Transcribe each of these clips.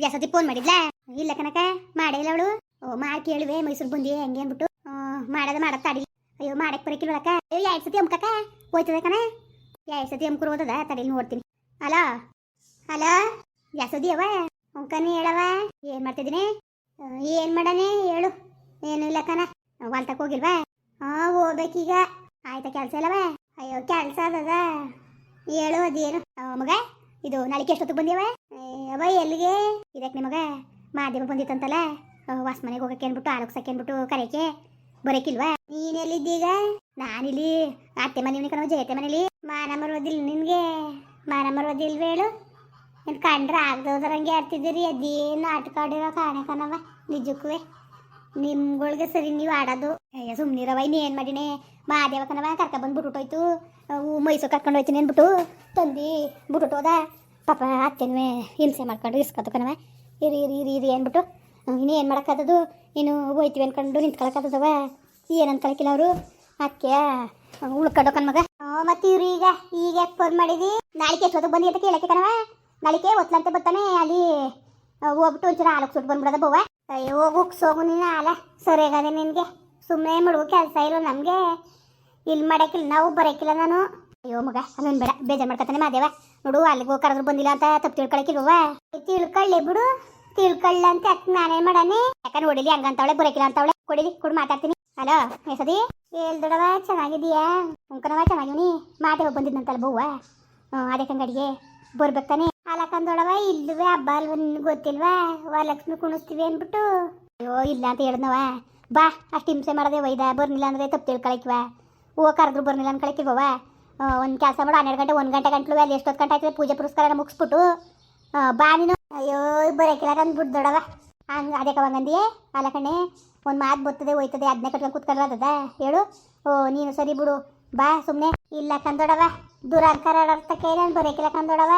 ವ್ಯಾಸತಿ phone ಮಾಡಿದ್ಲಾ? ಇಲ್ಲ ಕನಕ ಮಾಡೇ ಅವಳು. ಓ, ಮಾಡಿ ಕೇಳುವೆ, ಮೈಸೂರು ಬಂದಿ ಹೆಂಗೆ ಅಂದ್ಬಿಟ್ಟು. ಮಾಡದ ಮಾಡದ ತಡಿ ಅಯ್ಯೋ, ಮಾಡಕ್ ಬರಕಿಲ್ವಕ್ಕ ಅಯ್ಯೋ, ಎರಡು ಸತಿ ಅಮ್ಕಕ್ಕ ಹೋಯ್ತದ ಕಣ? ಎರಡು ಸತಿ ಅಮ್ಕರು ಓದದ ತಡಿಲಿ ನೋಡ್ತೀನಿ. ಅಲೋ? ಹಲೋ ಯಾಸದಿ ಅವ? ಅಂಕನಿ ಹೇಳವ ಏನ್ ಮಾಡ್ತಿದ್ದೀನಿ ಏನು ಮಾಡನೆ, ಹೇಳು. ಏನು ಇಲ್ಲ ಕಣ. ಹೊಲ್ತಕ್ ಹೋಗಿಲ್ವಾ? ಹಾ, ಹೋಗ್ಬೇಕೀಗ. ಆಯ್ತಾ ಕೆಲಸ ಇಲ್ಲವ ಅಯ್ಯೋ, ಕೆಲ್ಸ ಅದದ. ಹೇಳು, ಅದೇನು. ಮಗ? ಇದು ನಾಳೆ ಎಷ್ಟೊತ್ತಿಗೆ ಬಂದ್ಯವ ಅವ, ಎಲ್ಲಿಗೆ? ಇದಕ್ಕೆ ನಿಮಗ ಮಾಧ್ಯಮ ಬಂದಿತ್ತಂತಲ್ಲ? ವಾಸ ಮನೆಗೆ ಹೋಗಕ್ಕೆ ಅನ್ಬಿಟ್ಟು ಆರೋಗ್ಸಕ್ಕೆ ಅನ್ಬಿಟ್ಟು ಕರೆಯಕ್ಕೆ ಬರಕಿಲ್ವಾ? ನೀನ್ ಎಲ್ಲಿದ್ದೀಗ? ನಾನಿಲ್ಲಿ ಅತ್ತೆ ಮನೆ ಕಣವ ಜಯತೆ ಮನೇಲಿ. ಮಾನ ಮರೋದಿಲ್ಲ ನಿನ್ಗೆ ಮಾನ ಮರೋದಿಲ್ವ ಹೇಳು ಏನ್ ಕಂಡ್ರೆ ಆಗದೋದ್ರಂಗೆ ಆಡ್ತಿದ್ದೀರಿ, ಅದೇನು ನಾಟಕ ಆಡಿರೋ ಕಾಣೆ ಕಣವ ನಿಜಕ್ಕೂ ನಿಮ್ಗಳಿಗೆ ಸರಿ ನೀವು ಆಡೋದು. ಅಯ್ಯ ಸುಮ್ಮನಿರವ ಏನು ಮಾಡಿನೇ? ಮಾದೇವ ಕರ್ಕ ಬಂದು ಹೋಯ್ತು ಅವು ಮೈಸೂರು ಕರ್ಕೊಂಡು ಹೋಯ್ತೀನಿ ಅಂದ್ಬಿಟ್ಟು ತಂದು ಬಿಟ್ಟುಟೋದ ಪಾಪ ಅತ್ತೆನೂ ಹಿಂಸೆ ಮಾಡ್ಕೊಂಡು ಇಸ್ಕೊತು ಕಣವ ಇರಿ ಇರಿ ಇರಿ ಇರಿ ಅಂದ್ಬಿಟ್ಟು ಇನ್ನೇನು ಮಾಡೋಕ್ಕಾದದು ಇನ್ನು ಹೋಯ್ತೀವಿ ಅಂದ್ಕೊಂಡು ನಿಂತ್ಕೊಳಕ್ಕಾಗ್ತದವ ಏನು ಅನ್ಕೊಳಕಿಲ್ಲ ಅವರು. ಅಕ್ಕೆ ಉಳ್ಕೊಂಡು ಕಣ್ಮಗ ಮತ್ತೆ ಇವ್ರು ಈಗ ಈಗ ಫೋನ್ ಮಾಡಿದಿ? ನಾಳೆಗೆ ಎಷ್ಟೊತ್ತಿಗೆ ಬಂದಿ ಅಂತ ಕೇಳಕ್ಕೆ ಕಣವ ನಾಳೆಗೆ ಒತ್ಲಂತೆ ಬರ್ತಾನೆ, ಅಲ್ಲಿ ಹೋಗ್ಬಿಟ್ಟು ಒಂಚೂರು ಆಲಕ್ಕೆ ಸುಟ್ಟು ಬಂದ್ಬಿಡೋದ ಬವ್ವ ಅಯ್ಯೋ ಹೋಗುಕ್ ಸೋಗು ನೀನು ಸರಿ ಸರಿಯಾಗದೆ ನಿನಗೆ. ಸುಮ್ಮನೆ ಮಾಡುವ ಕೆಲಸ ಇಲ್ಲ ನಮಗೆ. ಇಲ್ಲಿ ಮಾಡಕ್ಕಿಲ್ಲ, ನಾವು ಬರೋಕ್ಕಿಲ್ಲ ನಾನು. ಅಯ್ಯೋ, ಮಗ ಅದೊಂದು ಬೇಡ. ಬೇಜಾರ್ ಮಾಡ್ಕೊತಾನೆ ಮಾದೇವ. ನೋಡು, ಅಲ್ಲಿಗೆ ಹೋಗಿ ಕರೆದ್ರು ಬಂದಿಲ್ಲ ಅಂತ ತಪ್ಪು ತಿಳ್ಕೊಳಕ್ಕಿಲ್ವ ತಿಳ್ಕೊಳ್ಳಿ ಬಿಡು. ತಿಳ್ಕೊಳ್ಳ ಅಂತ ಯಾಕೆ ನಾನೇ ಮಾಡಾನೆ? ಯಾಕಂದ್ರೆ ನೋಡಿಲಿ, ಹಂಗಂತವಳೆ ಬರೋಕಿಲ್ಲ ಅಂತವಳೆ. ಕೊಡಿಲಿ, ಕೊಡು, ಮಾತಾಡ್ತೀನಿ. ಹಲೋ ಏಲ್ ಹೇಳ್ದೊಡವ ಚೆನ್ನಾಗಿದೀಯಾ ಉಂಕನವ ಚೆನ್ನಾಗಿವ್ನಿ. ಮಾದೇವ ಬಂದಿದ್ನಂತಲ್ಲ, ಬವ್ವ? ಹ್ಞೂ ಅದೇ ಕಂಗಡಿಗೆ ಬರ್ಬೇಕು ಅಲಕಂದೊಡವ ಇಲ್ಲವೇ ಹಬ್ಬ ಅಲ್ವ ನಿನ್ಗೆ ಗೊತ್ತಿಲ್ವಾ? ವರಲಕ್ಷ್ಮಿ ಕುಣಿಸ್ತೀವಿ ಅಂದ್ಬಿಟ್ಟು. ಅಯ್ಯೋ, ಇಲ್ಲ ಅಂತ ಹೇಳ್ದವ ಬಾ, ಅಷ್ಟು ಹಿಂಸೆ ಮಾಡದೆ ಒಯ್ದ, ಬರ್ನಿಲ್ಲ ಅಂದ್ರೆ ತಪ್ಪು ತಿಳ್ಕೊಳಕ್ವ. ಹೂವು ಕರೆದ್ರು ಬರ್ನಿಲ್ಲ ಅನ್ಕೊಳಕ್ಕಿಲ್ವವ ಒಂದು ಕೆಲಸ ಮಾಡು, ಹನ್ನೆರಡು ಗಂಟೆ, ಒಂದು ಗಂಟೆ ಗಂಟ್ಲು ಅಲ್ಲಿ ಎಷ್ಟೊತ್ತು ಗಂಟೆ ಆಯ್ತದೆ ಪೂಜೆ ಪುರಸ್ಕಾರ ಮುಗಿಸ್ಬಿಟ್ಟು. ಬಾ ನೀನು. ಅಯ್ಯೋ, ಬರೋಕಿಲ್ಲ ಅಂದ್ಬಿಟ್ಟು ದೊಡವ ಹಂಗೆ, ಅದೇ ಕವಂಗಂದಿಯೇ ಅಲ್ಲ ಕಣೆ, ಒಂದು ಮಾತು ಬರ್ತದೆ ಹೋಯ್ತದೆ ಅದನ್ನೇ ಕಟ್ಕೊಂಡು ಕೂತ್ಕೊಳ್ಳೋದದ ಹೇಳು. ಓ, ನೀನು ಸರಿ ಬಿಡು. ಬಾ ಸುಮ್ಮನೆ ಇಲ್ಲ ಕಂದೊಡವ ಅರ್ಥಕ್ಕೆ ನಾನು ಬರೋಕಿಲ್ಲ ಕಂದೊಡವ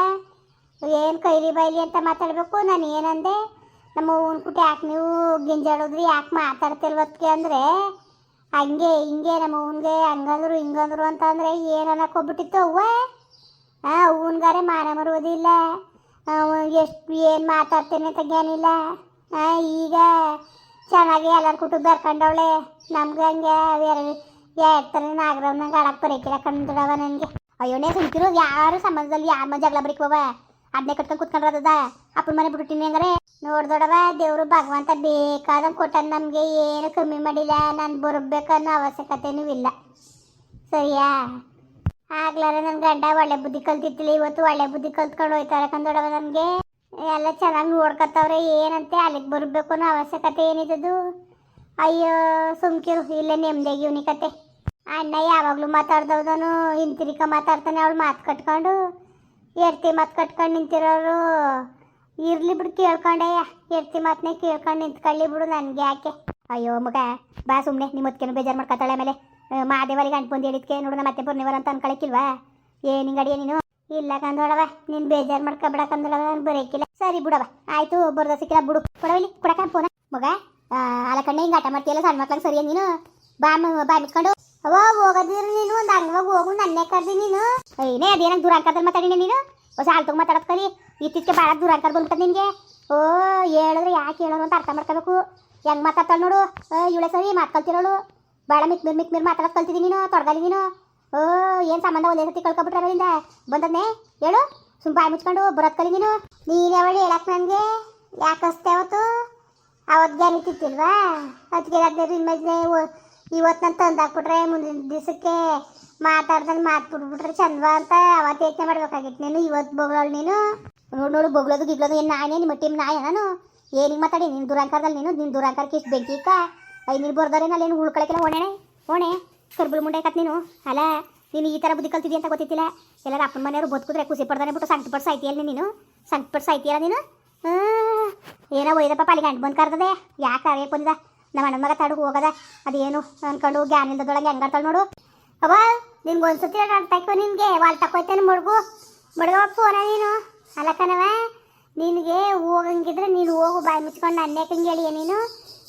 ಏನು ಕೈಲಿ ಬೈಲಿ ಅಂತ ಮಾತಾಡಬೇಕು? ನಾನು ಏನಂದೆ? ನಮ್ಮ ಕುಟಿ ಯಾಕೆ ನೀವು ಗಿಂಜಾಡಿದ್ರಿ? ಯಾಕೆ ಮಾತಾಡ್ತಿಲ್ವತ್ಗೆ ಅಂದರೆ, ಹಂಗೆ, ಹಿಂಗೆ ನಮ್ಮ ಹೂನ್ಗೆ ಹಂಗಂದ್ರು, ಹಿಂಗಂದ್ರು ಅಂತ ಅಂದರೆ ಏನು ಅನ್ನಕ್ಕೋಗ್ಬಿಟ್ಟಿತ್ತು ಅವ್ವ? ಹಾಂ ಹೂನ್ಗಾರೆ ಮಾನ ಮರುವುದಿಲ್ಲ. ಎಷ್ಟು ಏನು ಮಾತಾಡ್ತೇನೆ ಅಂತ ಜ್ಞಾನಿಲ್ಲ ಹಾಂ ಈಗ ಚೆನ್ನಾಗಿ ಎಲ್ಲರ ಕುಟುಂಬ ಬರ್ಕೊಂಡವಳೆ. ನಮ್ಗೆ ಹಂಗೆ ಎರಡು ಎರಡು ಥರ ನಾಗರವ್ನಂಗೆ ಆಡಕ್ಕೆ ಬರೋಕಿಲ್ಲ ಕಂಡ್ರವ ನನಗೆ. ಅಯ್ಯೋನೇ ಸುಮ್ಕಿರು ಯಾರು ಸಂಬಂಧದಲ್ಲಿ ಯಾರ ಮನೆ ಜಗಳ ಬರೀಕ್ವವ ಅದನ್ನೇ ಕಟ್ಕೊಂಡು ಕುತ್ಕೊಂಡ್ರದ ಅಪ್ಪನ ಮನೆ ಬಿಟ್ಟಿನಿ ಹಂಗಾರೆ. ನೋಡ್ದೊಡವ ದೇವರು ಭಗವಂತ ಬೇಕಾದಂಗೆ ಕೊಟ್ಟಾನ ನಮಗೆ. ಏನು ಕಮ್ಮಿ ಮಾಡಿಲ್ಲ. ನಾನು ಬರಬೇಕನ್ನೋ ಅವಶ್ಯಕತೆನೂ ಇಲ್ಲ. ಸರಿಯಾ? ಆಗ್ಲಾರ ನನ್ ಗಂಡ ಒಳ್ಳೆ ಬುದ್ಧಿ ಕಲ್ತಿತ್ತಿಲ್ಲ ಇವತ್ತು ಒಳ್ಳೆ ಬುದ್ಧಿ ಕಲ್ತ್ಕೊಂಡು ಹೋಯ್ತಾರೆ ಕಂದೊಡವ ನನಗೆ. ಎಲ್ಲ ಚೆನ್ನಾಗಿ ನೋಡ್ಕೊತಾವ್ರೆ ಏನಂತೆ ಅಲ್ಲಿಗೆ ಬರಬೇಕು ಅನ್ನೋ ಅವಶ್ಯಕತೆ ಏನಿದ್ದದು ಅಯ್ಯೋ, ಸುಮ್ಕಿರು. ಇಲ್ಲ ನೆಮ್ಮದಿಯಾಗಿ ಇವನಿ ಕತೆ ಅಣ್ಣ ಯಾವಾಗಲೂ ಮಾತಾಡ್ದವ್ದನು. ಹಿಂತಿರಿಕ ಮಾತಾಡ್ತಾನೆ. ಅವಳು ಮಾತು ಕಟ್ಕೊಂಡು. ಎರ್ತಿ ಮಾತು ಕಟ್ಕೊಂಡು ನಿಂತಿರೋರು. ಇರ್ಲಿ ಬಿಡು ಕೇಳ್ಕೊಂಡಯ್ಯ ಎರ್ತಿ ಮಾತನ್ನೇ ಕೇಳ್ಕೊಂಡು ನಿಂತ್ಕೊಳ್ಳಿ ಬಿಡು ನನಗೆ ಯಾಕೆ. ಅಯ್ಯೋ ಮಗ, ಬಾ ಸುಮ್ಮನೆ ನಿಮ್ಮ ಹೊತ್ಕೇನು ಬೇಜಾರು ಮಾಡ್ಕೊತಾಳೆ ಆಮೇಲೆ. ಮಾದೇವರಿಗೆ ಗಂಟು ಬಂದು ಹೇಳಿದ್ಕೆ, ನೋಡು ಮತ್ತೆ ಬರ್ನಿವರ ಅಂತ ಅನ್ಕೊಳಕ್ಕಿಲ್ವಾ ಏನು ನಿಂಗಡಿಯ ನೀನು? ಇಲ್ಲ ಕಂದೋಳವ, ನೀನು ಬೇಜಾರು ಮಾಡ್ಕೊಬೇಡ ಕಂದೋಳವ, ನಾನು ಬರೋಕಿಲ್ಲ. ಸರಿ ಬಿಡವ, ಆಯ್ತು, ಬರ್ದ ಸಿಕ್ಕಿಲ್ಲ, ಬಿಡು. ಕೊಡವಲ್ಲಿ ಕೊಡಕ ಫೋನ. ಮಗ ಅಲ್ಲ ಕಣ್ಣೆ ಹಿಂಗೆ ಆಟ ಮಾಡ್ತೀಯಲ್ಲ, ಸಣ್ಣ ಮಕ್ಳಿಗೆ ಸರಿಯಾ ನೀನು? ಬಾ ಬಾ ಮುಚ್ಕೊಂಡು ಅವ ಹೋಗೋದಿರು ನೀನು ಒಂದು ಅಂಗವಾಗ ಹೋಗು ನನ್ನೇ ಕರ್ದಿ ನೀನು. ಏನೇ ಅದೇನಾಗ ದೂರ ಅಂಕದಲ್ಲಿ ಮಾತಾಡಿನ ನೀನು? ಹೊಸ ತಗೊಂಡು ಮಾತಾಡೋದು ಕಲಿ. ಇತ್ತೀಚೆಗೆ ಭಾಳ ದೂರ ಅಂಕರ್ ಬಂದ್ಬಿಟ್ಟದ ನಿನಗೆ. ಓ, ಹೇಳಿದ್ರೆ ಯಾಕೆ ಹೇಳೋರು ಅಂತ ಅರ್ಥ ಮಾಡ್ಕೋಬೇಕು. ಹೆಂಗೆ ಮಾತಾಡ್ತಾಳೆ ನೋಡು. ಇವಳೆ ಸರಿ ಮಾತು ಕಲ್ತಿರೋಳು. ಭಾಳ ಮಿಕ್ ಮಿರ್ ಮಿಕ್ ಮಿರ್ ಮಾತಾಡೋದು ನೀನು, ತೊಡಗಲಿ ನೀನು. ಓ, ಏನು ಸಂಬಂಧ ಒಂದೇ ಸತಿ ಕಳ್ಕೊಬಿಟ್ರೆ ಅದರಿಂದ ಬಂದದ್ನೇ? ಹೇಳು. ಸುಮ್ ಬಾಯಿ ಮುಚ್ಕೊಂಡು ಬರೋದ್ ನೀನು. ನೀನೇ ಅವಳು ಹೇಳಕ್ ನನಗೆ? ಯಾಕೆ ಅವತ್ತು? ಅವತ್ತು ಗ್ಯಾರಂಟಿ ಇತ್ತಿಲ್ವಾ ಅದಕ್ಕೆ ಹದಿನೈದು ಇನ್ಮೇಲೆ ಇವತ್ತು ತಂದು ತಂದಾಕ್ಬಿಟ್ರೆ ಮುಂದಿನ ದಿವಸಕ್ಕೆ ಮಾತಾಡ್ದಂಗೆ ಮಾತ್ಬಿಟ್ಬಿಟ್ರೆ ಚಂದ ಅಂತ ಅವತ್ತು ಯೋಚನೆ ಮಾಡ್ಬೇಕಾಗಿತ್ತು ನೀನು ಇವತ್ತು ಬೊಗಳಳು ನೀನು? ನೋಡು ನೋಡು ಬೊಗಳೋದು ಗಿಗ್ಳೋದು ಏನು ನಾನೇ, ನಿಮ್ಮ ಟೀಮ್ ನಾಯ ನಾನು? ಏನಿಗೆ ಮಾತಾಡಿ ನಿನ್ನ ದುರಾಂಕಾರದಲ್ಲಿ ನೀನು? ನಿನ್ನ ದುರಾಂಕಾರಕ್ಕೆ ಇಷ್ಟು ಬೆಂಕಿ ಇಕ್ಕ? ಐ ನೀನು ಬರ್ದಾರೆ ನಾನು ಏನು ಉಳ್ಕೊಳಕ್ಕೆಲ್ಲ ಓಣೆ ಓಣೆ. ಕರ್ಬಲ್ ಮುಂಡೆ ಕತ್ ನೀನು. ಅಲ್ಲ, ನೀನು ಈ ಥರ ಬುದ್ಧಿ ಕಲ್ತಿದ್ದಿ ಅಂತ ಗೊತ್ತಿತ್ತಿಲ್ಲ? ಎಲ್ಲರ ಅಪ್ಪನ ಮನೆಯವರು ಬದುಕಿದ್ರೆ ಖುಷಿ ಪಡ್ದಾನೆ ಬಿಟ್ಟು ಸಂಕಟ ಪಡ್ಸ ಐತಿಯಲ್ಲ ನೀನು? ಸಂಕಟ ಪಡ್ಸ ಐತಿಯಲ್ಲ ನೀನು? ಏನೋ ಒಯ್ದಪ್ಪ ಅಲ್ಲಿಗೆ ಗಂಟು ಬಂದು ಕರ್ದದೆ. ಯಾಕೆ ಅವೇ ಬಂದಿದ? ನಮ್ಮ ಅಣ್ಣ ಮಗ ತಡಗು ಹೋಗದ. ಅದೇನು ಅನ್ಕೊಂಡು ಗ್ಯಾನ್ ಇಲ್ದದೊಳಗೆ ಹೆಂಗಾರ್ತಾಳ ನೋಡು. ಅವ ನಿನ್ಗೆ ಒಂದ್ಸತಿ ತಕೋ ನಿನ್ಗೆ. ವಾಲ್ ತಕೋಯ್ತೇನೆ ಮಡ್ಗು. ಮಡ್ಗವ ಫೋನ ನೀನು. ಅಲ್ಲ ಕಣವ ನಿನಗೆ ಹೋಗಂಗಿದ್ರೆ ನೀನು ಹೋಗು. ಬಾಯಿ ಮುಚ್ಕೊಂಡು ನನ್ನೇ ಹೇಳಿ ಹೇಳಿಯ ನೀನು?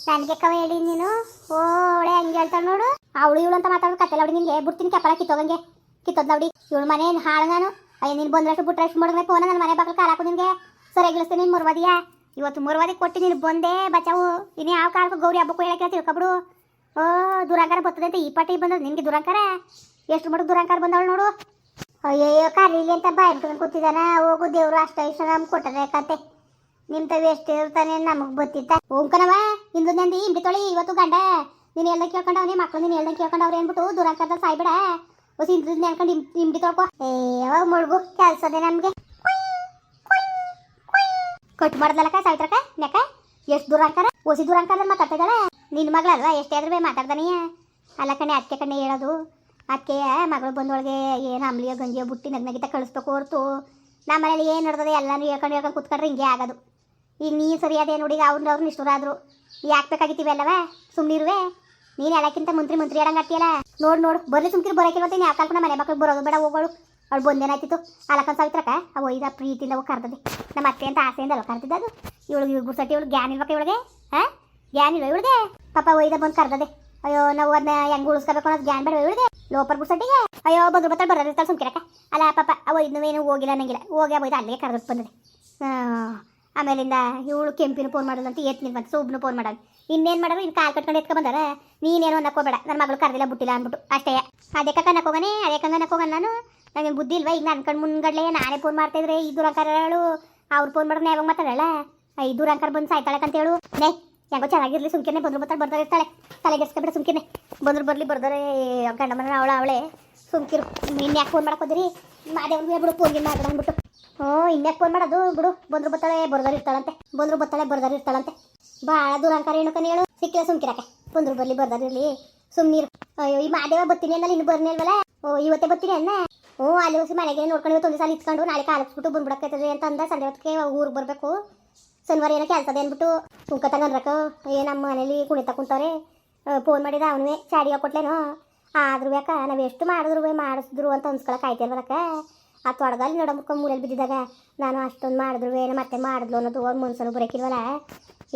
ನನಗೆ ಕವ ಹೇಳಿ ನೀನು? ಓಳೆ ಹಂಗೆ ಹೇಳ್ತಾಳೆ ನೋಡು. ಅವಳು ಇವಳು ಅಂತ ಮಾತಾಡೋದು ಕತ್ತಲ್ಲ ಅವಳು ನಿನಗೆ. ಬಿಡ್ತೀನಿ ಕೆಪ್ಪಲ ಕಿತ್ತೋಗಂಗೆ. ಕಿತ್ತೋದ್ ನೋಡಿ ಇವಳು ಮನೆ ಹಾಳು ನಾನು? ಅಯ್ಯ, ನೀನು ಬಂದ್ರಷ್ಟು ಬಿಟ್ರಷ್ಟು ಮಡಗ್ರೆ ಫೋನ ನನ್ನ ಮನೆ ಬಾಕಲು ಕಾಲಾಕು ನಿನಗೆ. ಸರಿಯಾಗಿಳಿಸ್ತೇನೆ ನೀನು ಮುರ್ವಾದಿಯಾ? ಇವತ್ತು ಮುರ್ವಾದಿ ಕೊಟ್ಟು ನೀನು ಬಂದೇ, ಬಚಾವು. ಇನ್ನು ಯಾವ ಕಾಲಕ್ಕೂ ಗೌರಿ ಹಬ್ಬಕ್ಕೂ ಹೇಳಕ್ಕೆ ಕಬಡು ಓ, ದುರಂಕಾರ ಬರ್ತದೆ ಅಂತ ಈ ಪಾಟಿ ಬಂದದ ನಿನಗೆ ದುರಂಕಾರ? ಎಷ್ಟು ಮಡುಕ್ ದುರಂಕಾರ ಬಂದವಳು ನೋಡು. ಅಯ್ಯಯ್ಯೋ ಕರೀಲಿ ಅಂತ ಬಾಯ್ ಇಟ್ಕೊಂಡು ಕೂತಿದ್ದಾನ. ಹೋಗು ದೇವ್ರು, ಅಷ್ಟ ಇಷ್ಟ ನಮ್ಗೆ ಕೊಟ್ಟರೆ ಕತೆ. ನಿಮ್ ತವಿ ಎಷ್ಟು ಇರ್ತಾನೆ ನಮಗೆ ಗೊತ್ತಿತ್ತ? ಓಂಕನವ ಇಂದು ನಂದಿ ಇಂಬಿ ತೊಳಿ, ಇವತ್ತು ಗಂಡ. ನೀನು ಹೇಳ್ದಂಗೆ ಕೇಳ್ಕೊಂಡವನೇ ಮಕ್ಕಳು ನೀನು ಹೇಳ್ದಂಗೆ ಕೇಳ್ಕೊಂಡವ್ರು ಏನ್ಬಿಟ್ಟು ದುರಂಕಾರ ಸಾಯ್ಬೇಡ. ಹೊಸ ಇಂದು ನೆನ್ಕೊಂಡು ಇಂಬಿ ತೊಳ್ಕೊ. ಏ, ಯಾವಾಗ ಮುಳುಗು? ಕೆಲಸದೆ ನಮ್ಗೆ. ಕಟ್ ಮಾಡ್ದಲ್ಲಕ್ಕ ಸಾವಿತ್ರಕ್ಕ ನೆಕ ಎಷ್ಟು ಓಸಿ ದೂರ ಅಂತಾರ ಮಾತಾಡ್ತಿದ್ದಾಳೆ ನಿನ್ನ ಮಗಳಲ್ವಾ? ಎಷ್ಟೇ ಆದ್ರೂ ಮಾತಾಡ್ದಾನೀಯ ಅಲ್ಲ ಕಣೆ ಅದಕ್ಕೆ ಕಣೆ ಹೇಳೋದು. ಅದಕ್ಕೆ ಮಗಳು ಬಂದೊಳಗೆ ಏನು ಅಂಬ್ಲಿಯೋ ಗಂಜಿಯೋ ಬುಟ್ಟಿ ನಗ್ನಗಿತ ಕಳಿಸ್ಬೇಕು ಹೊರ್ತು. ನಮ್ಮ ಮನೇಲಿ ಏನು ನಡೆದದೆ ಎಲ್ಲಾನು ಹೇಳ್ಕೊಂಡು ಹೇಳ್ಕೊಂಡು ಕುತ್ಕೊಂಡ್ರೆ ಹಿಂಗೆ ಆಗೋದು. ಈಗ ನೀ ಸರಿಯಾದ ನೋಡಿ ಅವ್ರನ್ನ ಅವ್ರನ್ನ ಇಷ್ಟರಾದ್ರು ಯಾಕೆ ಬೇಕಾಗಿತ್ತೀವಿ ಅಲ್ಲವ ಸುಮ್ಮನಿರುವೆ ನೀನು ಎಲ್ಲಕ್ಕಿಂತ ಮಂತ್ರಿ ಮಂತ್ರಿ ಹೇಳಂಗತ್ತಿಯಲ್ಲ ನೋಡು ನೋಡು, ಬರಲಿ ಸುಮ್ಕಿರು ಬರೋಕೆ ಬರ್ತೀನಿ ಯಾವ ಕಾಲ್ಕೊಂಡು ಮನೆ ಮಕ್ಳು ಬರೋದು ಬೇಡ, ಹೋಗೋಳು. ಅವ್ಳು ಬಂದೇನಾಯ್ತಿತ್ತು ಅಲಕನ್ ಸಾವಿತ್ರಕ್ಕ, ಅವ ಇದ ಪ್ರೀತಿಯಿಂದ ಅವು ಕರ್ದದೆ ನಮ್ಮ ಅತ್ತೆ ಅಂತ ಆಸೆಯಿಂದ ಅಲ್ಲ ಕರ್ತಿದ್ದ ಅದು ಇವಳು ಇವ್ಳು ಗುರ್ಸಟ್ಟಿ ಇವಳು ಗ್ಯಾನ್ ಇರ್ಬೇಕು ಇವಳಿಗೆ? ಹಾಂ? ಗ್ಯಾನ್ ಇಲ್ಲ ಇವಳಿಗೆ? ಪಾಪ ಒಯ್ದ ಬಂದು ಕರ್ದದೆ ಅಯ್ಯೋ, ನಾವು ಅದನ್ನ ಹೆಂಗ್ ಉಳಿಸ್ಕೋಬೇಕು ಅನ್ನೋದು ಗ್ಯಾನ್ ಬೇಡ ಇವಳಿಗೆ? ಲೋಪರ್ ಗುರ್ಸಟ್ಟಿಗೆ ಅಯ್ಯೋ, ಬಂದ್ರು ಬರೋದು ಇರ್ತಾಳೆ ಸುಮ್ಕಿರಕ್ಕ. ಅಲ್ಲ ಪಾಪ, ಅವ ಇನ್ನೂ ಹೋಗಿಲ್ಲ ಅನ್ನಂಗಿಲ್ಲ. ಹೋಗಿ ಅವ ಅಲ್ಲಿಗೆ ಕರ್ದಕ್ಕೆ ಬಂದದೆ ಆಮೇಲಿಂದ ಇವಳು ಕೆಂಪಿನ ಫೋನ್ ಮಾಡೋದು ಅಂತ ನಿನ್ ಬಂತು ಸೂಬ್ನು ಫೋನ್ ಮಾಡೋದು ಇನ್ನೇನು ಮಾಡೋರು ಇನ್ನು ಕಾಲು ಕಟ್ಕೊಂಡು ಎತ್ಕೊ ಬಂದಾರ? ನೀನೇನು ಅನ್ನಕೋಬೇಡ ನನ್ನ ಮಗಳು ಕರೆದಿಲ್ಲ, ಬಿಟ್ಟಿಲ್ಲ ಅಂದ್ಬಿಟ್ಟು. ಅಷ್ಟೇ. ಅದೇ ಕಕ್ಕ ನಕ್ಕೋಗನೆ ಅದೇ ಕಂಗ ನಕ್ಕೋಗಣ ನಾನು. ನನಗೆ ಬುದ್ಧಿ ಇಲ್ವಾ? ಈಗ ನನ್ನ ಕಣ್ಣು ಮುಂದ್ಗಡ್ಲೆ ನಾನೇ ಫೋನ್ ಮಾಡ್ತಾ ಇದ್ರೆ ಈ ದುರಂಕಾರಗಳು ಅವ್ರು ಫೋನ್ ಮಾಡಿದ್ರೆ ಯಾವಾಗ ಮಾತಾಡಲ್ಲ ಈ ದುರಂಕಾರ ಬಂದು ಅಂತ ಹೇಳು. ನೇ ಯಾಕೋ ಚೆನ್ನಾಗಿರ್ಲಿ ಸುಮ್ಕಿನೇ ಬಂದ್ರು ಬರ್ತಾಳೆ ಬರ್ತಾರೆ ಇರ್ತಾಳೆ. ತಲೆಗೆಸ್ಕೊಬಿಡ ಸುಮ್ಕಿನೇ ಬಂದ್ರು ಬರ್ಲಿ, ಬರ್ದಾರೆ ಗಂಡ ಮನ ಅವಳ ಅವಳೆ. ಸುಮ್ಕಿರು. ಇನ್ಯಾಕೆ ಫೋನ್ ಮಾಡಕ್ ಹೋದಿರಿ? ಬಿಡು ಫೋನ್ ಫೋನ್ಗೆ ಮಾಡ್ಬಿಡ ಅಂದ್ಬಿಟ್ಟು. ಹ್ಞೂ ಇನ್ಯಾಕೆ ಫೋನ್ ಮಾಡೋದು? ಬಿಡು, ಬಂದ್ರು ಬರ್ತಾಳೆ, ಬರ್ದಾರ ಇರ್ತಾಳಂತೆ. ಬಂದ್ರು ಬರ್ತಾಳೆ, ಬರ್ದಾರ ಇರ್ತಾಳಂತೆ. ಭಾಳ ದುರಂಕಾರ ಏನು ಕಣಿ ಹೇಳು? ಸಿಕ್ಕಿಲ್ಲ ಸುಮ್ಕಿರಕ್ಕೆ. ಬಂದ್ರು ಬರ್ಲಿ, ಬರ್ದಾರ ಇರ್ಲಿ. ಸುಮ್ನೀರು. ಅಯ್ಯೋ, ಈ ಮಾದೇವ ಬರ್ತೀನಿ ಅಲ್ಲ ಇನ್ನು ಬರ್ನೇ ಅಲ್ವಲ್ಲ ಓ, ಇವತ್ತೇ ಬರ್ತೀರಿ ಅಣ್ಣ. ಹ್ಞೂ, ಅಲ್ಲಿ ಹೋಗಿ ಮನೆಗೆ ನೋಡ್ಕೊಂಡು ಇವತ್ತು ಒಂದು ಸಲ ಇತ್ಕೊಂಡು ನಾಳೆ ಕಾಲಿಸ್ಬಿಟ್ಟು ಬಂದ್ಬಿಡಕೈತದೆ ಅಂತ ಅಂದ. ಸಂಜೆ ಹೊತ್ತಿಗೆ ಊರಿಗೆ ಬರಬೇಕು. ಶನಿವಾರ ಏನೋ ಕೆಲಸದೆ ಅಂದ್ಬಿಟ್ಟು ಸುಂಕ ತಗೊಂಡ್ರಕ ಏ, ನಮ್ಮ ಮನೇಲಿ ಕುಣಿತ ಕುಂತವ್ರೆ. ಫೋನ್ ಮಾಡಿದ ಅವನೇ ಚಾಡಿಗೆ ಕೊಟ್ಲೇನೋ ಆದ್ರೂ ಯಾಕ, ನಾವು ಎಷ್ಟು ಮಾಡಿದ್ರು ಮಾಡಿಸಿದ್ರು ಅಂತ ಅನ್ಸ್ಕೊಳಕ್ ಆಯ್ತಿಲ್ವಲಕ್ಕ ಆ ತೊಡಗಲ್ಲಿ ನೋಡ ಮುಖ ಮೂರಲ್ಲಿ ಬಿದ್ದಿದ್ದಾಗ. ನಾನು ಅಷ್ಟೊಂದು ಮಾಡಿದ್ರು, ಏನು ಮತ್ತೆ ಮಾಡಿದ್ಲು ಅನ್ನೋದು ಹೋಗಿ ಮನ್ಸನ್ನು ಬರೋಕಿಲ್ವಲ್ಲ.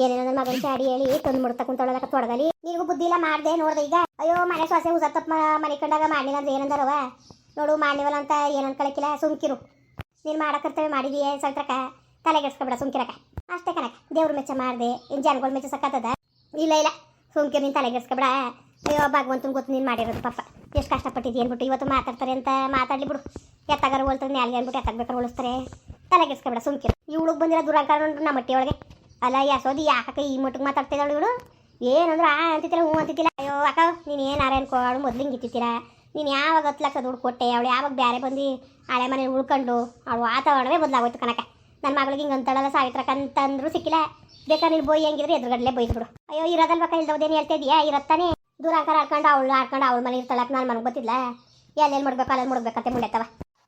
ಏನೇನೋ ನನ್ನ ಮಗನ ಚಾಡಿ ಹೇಳಿ ತಂದು ಮುಡ್ತಾ ಕುಂತೊಳಗ ತೊಡಗಲಿ ನಿನಗೂ ಬುದ್ಧಿ ಇಲ್ಲ, ಮಾಡಿದೆ, ನೋಡ್ದೆ ಈಗ. ಅಯ್ಯೋ, ಮನೆ ಸೊಸೆ ಹುಸ ತಪ್ಪ ಮನೆ ಕಂಡಾಗ ಮಾಡಿಲ್ಲ ಅಂದ್ರೆ ಏನಂದಾರವ ನೋಡು ಮಾಡಿವಲ್ಲ ಅಂತ ಏನು ಅನ್ಕೊಳಕಿಲ್ಲ, ಸುಮ್ಕಿರು. ನೀನು ಮಾಡಕ್ಕಂತವೆ ಮಾಡಿದೀಯ ಸಲ್ತ್ರಕ ತಲೆಗೆಡ್ಸ್ಕೊಬೇಡ ಸುಮ್ಕಿರಕ ಅಷ್ಟೇ ಕನಕ ದೇವ್ರ ಮೆಚ್ಚ ಮಾಡಿದೆ ಇನ್ನು ಜನಗಳು ಮೆಚ್ಚ ಸಕ್ಕತ್ತದ ಇಲ್ಲ ಇಲ್ಲ, ಸುಮ್ಕಿರು, ನೀನು ತಲೆಗೆಡ್ಸ್ಕೊಬೇಡ ಅಯ್ಯೋ, ಭಗವಂತನ ಗೊತ್ತು ನೀನು ಮಾಡಿರೋದು ಪಾಪ. ಎಷ್ಟು ಕಷ್ಟಪಟ್ಟಿದ್ದೀನಿ ಅಂದ್ಬಿಟ್ಟು ಇವತ್ತು ಮಾತಾಡ್ತಾರೆ ಅಂತ ಮಾತಾಡ್ಲಿ ಬಿಡು. ಎತ್ತಾಗಾರ ಹೋಲ್ತಾರೆ ನ್ಯಾಲ್ಗೆ ಅಂದ್ಬಿಟ್ಟು ಎತ್ತಾಗಬೇಕಾದ್ರೆ ಉಳಿಸ್ತಾರೆ ತಲೆಗೆಡ್ಸ್ಕೊಬೇಡ ಸುಮ್ಕೆ ಇವಳಿಗೆ ಬಂದಿರೋ ದುರಂಕಾರ ನೋಡ್ರಿ ನಮ್ಮ ಮಟ್ಟಿ ಒಳಗೆ. ಅಲ್ಲ ಯಾಸೋದು ಯಾಕ ಈ ಮಟ್ಟಿಗೆ ಮಾತಾಡ್ತಿದ್ದಾಳು ಇವಳು ಏನಂದ್ರೆ ಆ ಅಂತಿತ್ತಿಲ್ಲ ಹ್ಞೂ ಅಂತಿತ್ತಿಲ್ಲ ಅಯ್ಯೋ, ಅಕ್ಕ, ನೀನು ಏನಾರ ಅನ್ಕೋ ಕೋಡು ಮೊದ್ಲು ಹಿಂಗೆ ಇತ್ತಿತ್ತೀರ ನೀನು ಯಾವಾಗ ಹತ್ತು ಲಕ್ಷ ದುಡ್ಡು ಕೊಟ್ಟೆ? ಅವಳು ಯಾವಾಗ ಬೇರೆ ಬಂದು ಹಳೆ ಮನೆ ಉಳ್ಕೊಂಡು? ಅವಳು ವಾತಾವರಣವೇ ಬದಲಾಗೋಯ್ತು ಕಣಕ ನನ್ನ ಮಗಳಿಗೆ ಹಿಂಗೆ ಅಂತಾಳಲ್ಲ ಸಾವಿತ್ರಕ್ಕಂತಂದ್ರು ಸಿಕ್ಕಿಲ್ಲ. ಬೇಕಾದ್ರೆ ನೀನು ಬೋಯಿ ಹೆಂಗಿದ್ರೆ ಎದುರುಗಡ್ಲೆ ಬೈದು ಬಿಡು. ಅಯ್ಯೋ ಇರೋದಲ್ಬೇಕಾ ಇಲ್ದವ್ದೇನು ಹೇಳ್ತಾ ಇದೆಯಾ? ಇರತ್ತಾನೆ. ದೂರಾಂಕಾರ ಆಡ್ಕೊಂಡು ಅವಳು ಆಡ್ಕೊಂಡು ಅವಳ ಮನೆ ಇರ್ತಾಳಕ್ಕೆ, ನಾನು ಮನೆಗೆ ಗೊತ್ತಿಲ್ಲ ಎಲ್ಲೆಲ್ಲಿ ಮಾಡ್ಬೇಕು ಅಲ್ಲೆಲ್ಲಿ ಮಾಡ್ಬೇಕಂತೆ ಮುಂಡೆತ್ತವ